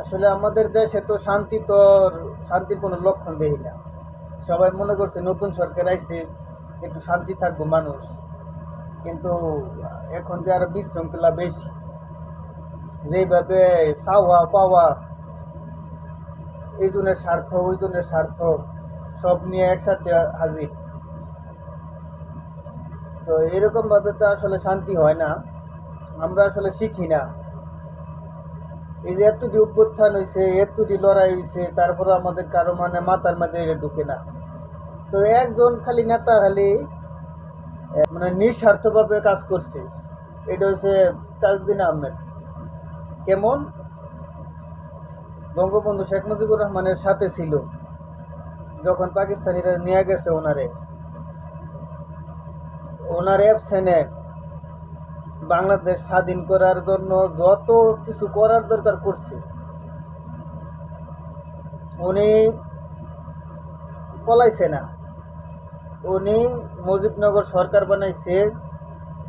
আসলে আমাদের দেশে তো শান্তি তো শান্তির কোনো লক্ষণ দেখি না। সবাই মনে করছে নতুন সরকার আইছে, একটু শান্তি থাকব মানুষ। কিন্তু এখন যে আরও বিশৃঙ্খলা বেশি, যেভাবে চাওয়া পাওয়া, এই জনের স্বার্থ, ওই জনের স্বার্থ, সব নিয়ে একসাথে হাজির। তো এরকমভাবে তো আসলে শান্তি হয় না। আমরা আসলে শিখি না। এই যে এতটি অভ্যুত্থান হয়েছে এতটি লড়াই হয়েছে তারপরে আমাদের কারও মানে মাথার মাঝে ঢুকে না। তো একজন খালি নেতা খালি মানে নিঃস্বার্থভাবে কাজ করছে। এটা হচ্ছে তাজদিন আহমেদ। কেমন? বঙ্গবন্ধু শেখ মুজিবুর রহমানের সাথে ছিল, যখন পাকিস্তানিরা নিয়ে গেছে ওনারে। ওনার অ্যাবসেনে বাংলাদেশ স্বাধীন করার জন্য যত কিছু করার দরকার করছে। উনি পলাইছে না। উনি মুজিবনগর সরকার বানাইছে,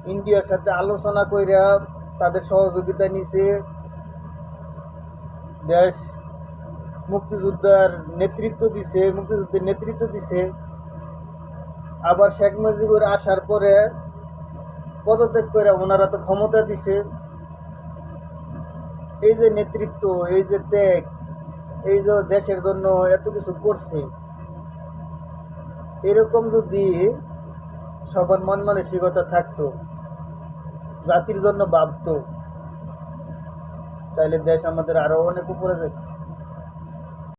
ইন্ডিয়ার সাথে আলোচনা কইরা তাদের সহযোগিতা নিছে। দেশ মুক্তিযোদ্ধার নেতৃত্ব দিছে, মুক্তিযুদ্ধের নেতৃত্ব দিছে। আবার শেখ মুজিবুর আসার পরে পদত্যাগ করে ওনারা তো ক্ষমতা দিছে। এই যে নেতৃত্ব, এই যে ত্যাগ, এই যে দেশের জন্য এত কিছু করছে, এরকম যদি সবার মন মানসিকতা থাকতো, জাতির জন্য ভাবতো তাহলে দেশ আমাদের আরও অনেক উপরে যেত।